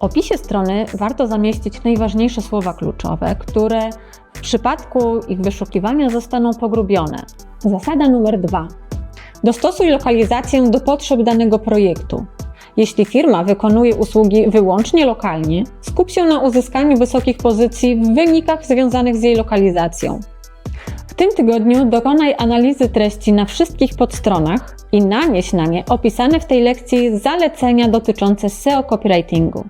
opisie strony warto zamieścić najważniejsze słowa kluczowe, które w przypadku ich wyszukiwania zostaną pogrubione. Zasada numer dwa. Dostosuj lokalizację do potrzeb danego projektu. Jeśli firma wykonuje usługi wyłącznie lokalnie, skup się na uzyskaniu wysokich pozycji w wynikach związanych z jej lokalizacją. W tym tygodniu dokonaj analizy treści na wszystkich podstronach i nanieś na nie opisane w tej lekcji zalecenia dotyczące SEO copywritingu.